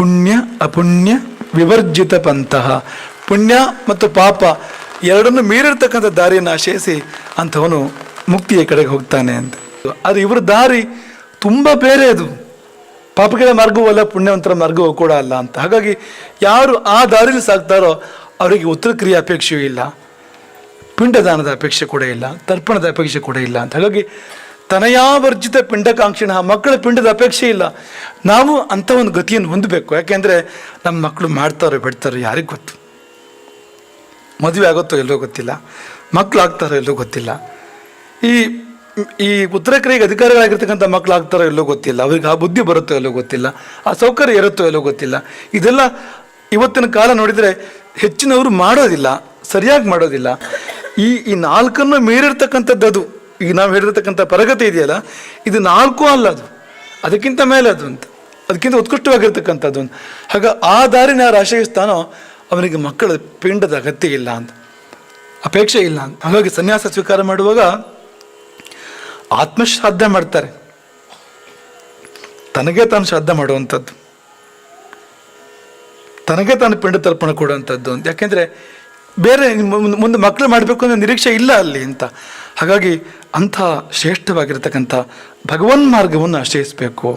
ಪುಣ್ಯ, ಅಪುಣ್ಯ, ವಿವರ್ಜಿತ ಪಂತಹ ಪುಣ್ಯ ಮತ್ತು ಪಾಪ ಎರಡನ್ನು ಮೀರಿರ್ತಕ್ಕಂಥ ದಾರಿಯನ್ನು ಆಶಯಿಸಿ ಅಂಥವನು ಮುಕ್ತಿಯ ಕಡೆಗೆ ಹೋಗ್ತಾನೆ ಅಂತ. ಅದು ಇವರ ದಾರಿ ತುಂಬ ಬೇರೆ ಅದು. ಪಾಪಗಳ ಮಾರ್ಗವೂ ಅಲ್ಲ, ಪುಣ್ಯವಂತರ ಮಾರ್ಗವೂ ಕೂಡ ಅಲ್ಲ ಅಂತ. ಹಾಗಾಗಿ ಯಾರು ಆ ದಾರಿಯಲ್ಲಿ ಸಾಕ್ತಾರೋ ಅವರಿಗೆ ಉತ್ತರ ಕ್ರಿಯೆ ಅಪೇಕ್ಷೆಯೂ ಇಲ್ಲ. ಪಿಂಡದಾನದ ಅಪೇಕ್ಷೆ ಕೂಡ ಇಲ್ಲ, ತರ್ಪಣದ ಅಪೇಕ್ಷೆ ಕೂಡ ಇಲ್ಲ ಅಂತ. ಹಾಗಾಗಿ ತನಯಾವರ್ಜಿತ ಪಿಂಡಕಾಂಕ್ಷಿಣ ಮಕ್ಕಳ ಪಿಂಡದ ಅಪೇಕ್ಷೆ ಇಲ್ಲ. ನಾವು ಅಂಥ ಒಂದು ಗತಿಯನ್ನು ಹೊಂದಬೇಕು. ಯಾಕೆಂದರೆ ನಮ್ಮ ಮಕ್ಕಳು ಮಾಡ್ತಾರೋ, ಬಿಡ್ತಾರೋ, ಯಾರಿಗೆ ಗೊತ್ತು. ಮದುವೆ ಆಗುತ್ತೋ ಎಲ್ಲೋ ಗೊತ್ತಿಲ್ಲ. ಮಕ್ಕಳು ಆಗ್ತಾರೋ ಎಲ್ಲೋ ಗೊತ್ತಿಲ್ಲ. ಈ ಈ ಉತ್ತರ ಕ್ರಿಯೆಗೆ ಅಧಿಕಾರಿಗಳಾಗಿರ್ತಕ್ಕಂಥ ಮಕ್ಕಳು ಆಗ್ತಾರೋ ಎಲ್ಲೋ ಗೊತ್ತಿಲ್ಲ. ಅವ್ರಿಗೆ ಆ ಬುದ್ಧಿ ಬರುತ್ತೋ ಎಲ್ಲೋ ಗೊತ್ತಿಲ್ಲ. ಆ ಸೌಕರ್ಯ ಇರುತ್ತೋ ಎಲ್ಲೋ ಗೊತ್ತಿಲ್ಲ. ಇದೆಲ್ಲ ಇವತ್ತಿನ ಕಾಲ ನೋಡಿದರೆ ಹೆಚ್ಚಿನವರು ಮಾಡೋದಿಲ್ಲ, ಸರಿಯಾಗಿ ಮಾಡೋದಿಲ್ಲ. ಈ ಈ ನಾಲ್ಕನ್ನು ಮೀರಿರ್ತಕ್ಕಂಥದ್ದು ಅದು. ಈಗ ನಾವು ಹೇಳಿರ್ತಕ್ಕಂಥ ಪ್ರಗತಿ ಇದೆಯಲ್ಲ, ಇದು ನಾಲ್ಕು ಅಲ್ಲ ಅದು. ಅದಕ್ಕಿಂತ ಮೇಲೆ ಅದು ಅಂತ. ಅದಕ್ಕಿಂತ ಉತ್ಕೃಷ್ಟವಾಗಿರ್ತಕ್ಕಂಥದ್ದು ಅಂತ. ಹಾಗ ಆ ದಾರಿನ ಆಶ್ರಯಿಸ್ತಾನೋ ಅವನಿಗೆ ಮಕ್ಕಳ ಪಿಂಡದ ಅಗತ್ಯ ಇಲ್ಲ ಅಂತ. ಅಪೇಕ್ಷೆ ಇಲ್ಲ ಅಂತ. ಹಾಗಾಗಿ ಸನ್ಯಾಸ ಸ್ವೀಕಾರ ಮಾಡುವಾಗ ಆತ್ಮಶ್ರಾದ್ದ ಮಾಡ್ತಾರೆ. ತನಗೆ ತಾನು ಶ್ರಾದ್ದ ಮಾಡುವಂಥದ್ದು. ತನಗೆ ತಾನು ಪಿಂಡ ತರ್ಪಣ ಕೊಡುವಂಥದ್ದು ಅಂತ. ಯಾಕೆಂದರೆ ಬೇರೆ ಮುಂದೆ ಮಕ್ಕಳು ಮಾಡಬೇಕು ಅನ್ನೋ ನಿರೀಕ್ಷೆ ಇಲ್ಲ ಅಲ್ಲಿ ಅಂತ. ಹಾಗಾಗಿ ಅಂಥ ಶ್ರೇಷ್ಠವಾಗಿರತಕ್ಕಂಥ ಭಗವನ್ ಮಾರ್ಗವನ್ನು ಆಶ್ರಯಿಸಬೇಕು